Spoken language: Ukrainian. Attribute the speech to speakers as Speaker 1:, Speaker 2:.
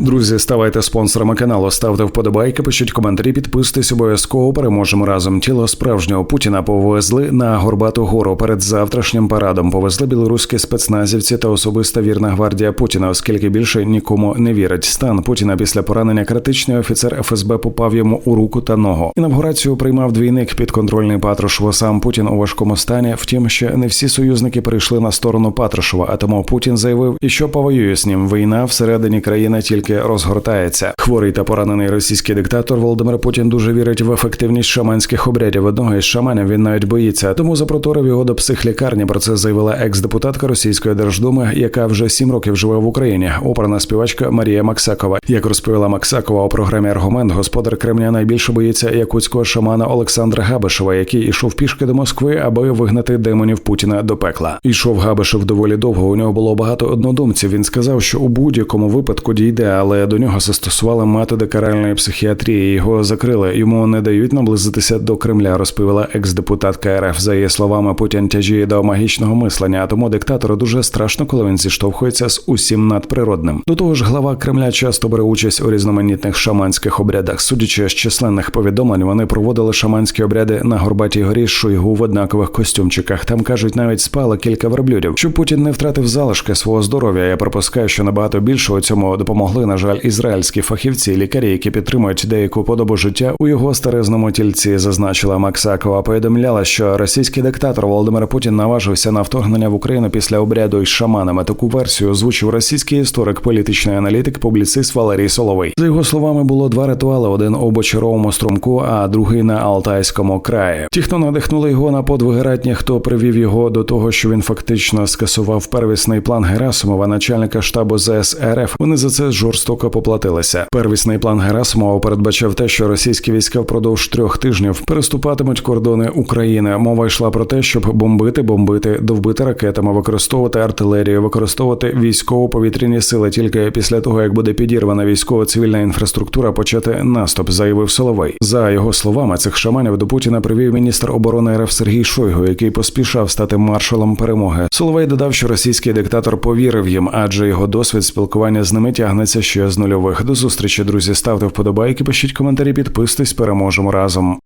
Speaker 1: Друзі, ставайте спонсорами каналу, ставте вподобайки, пишіть коментарі, підписуйтесь обов'язково. Переможемо разом. Тіло справжнього Путіна повезли на Горбату гору перед завтрашнім парадом. Повезли білоруські спецназівці та особиста вірна гвардія Путіна, оскільки більше нікому не вірить. Стан Путіна після поранення критичний офіцер ФСБ попав йому у руку та ногу. Інавгурацію приймав двійник підконтрольний Патрушева. Сам Путін у важкому стані. Втім, ще не всі союзники перейшли на сторону Патрушева. А тому Путін заявив, і що повоює з ним. Війна всередині країни тільки розгортається. Хворий та поранений російський диктатор Володимир Путін дуже вірить в ефективність шаманських обрядів. Одного із шаманів він навіть боїться, тому запроторив його до психлікарні. Про це заявила екс-депутатка Російської держдуми, яка вже сім років живе в Україні. Оперна співачка Марія Максакова. Як розповіла Максакова у програмі Аргумент, господар Кремля найбільше боїться якутського шамана Олександра Габишева, який ішов пішки до Москви, аби вигнати демонів Путіна до пекла. Ішов Габишев доволі довго. У нього було багато однодумців. Він сказав, що у будь-якому випадку дійде, але до нього застосували методи каральної психіатрії. Його закрили. Йому не дають наблизитися до Кремля. Розповіла екс-депутатка РФ. За її словами, Путін тяжіє до магічного мислення. А тому диктатору дуже страшно, коли він зіштовхується з усім надприродним. До того ж, глава Кремля часто бере участь у різноманітних шаманських обрядах. Судячи з численних повідомлень, вони проводили шаманські обряди на Горбатій горі з Шойгу в однакових костюмчиках. Там кажуть, навіть спало кілька верблюдів. Щоб Путін не втратив залишки свого здоров'я. Я припускаю, що набагато більше у цьому допомогли, на жаль, ізраїльські фахівці, лікарі, які підтримують деяку подобу життя у його старезному тільці, зазначила Максакова. Повідомляла, що російський диктатор Володимир Путін наважився на вторгнення в Україну після обряду із шаманами. Таку версію озвучив російський історик, політичний аналітик, публіцист Валерій Соловей. За його словами, було два ритуали: один у бочаровому струмку, а другий на Алтайському краї. Ті, хто надихнули його на подвиги ратні, хто привів його до того, що він фактично скасував первісний план Герасимова, начальника штабу ЗС РФ, вони за це жорстоко поплатилися. Первісний план Герасимова передбачав те, що російські війська впродовж трьох тижнів переступатимуть кордони України. Мова йшла про те, щоб бомбити, бомбити, довбити ракетами, використовувати артилерію, використовувати військово-повітряні сили. Тільки після того, як буде підірвана військово-цивільна інфраструктура, почати наступ, заявив Соловей. За його словами, цих шаманів до Путіна привів міністр оборони РФ Сергій Шойгу, який поспішав стати маршалом перемоги. Соловей додав, що російський диктатор повірив їм, адже його досвід спілкування з ними тягнеться ще з нульових. До зустрічі, друзі. Ставте вподобайки, пишіть коментарі, підписуйтесь, переможемо разом.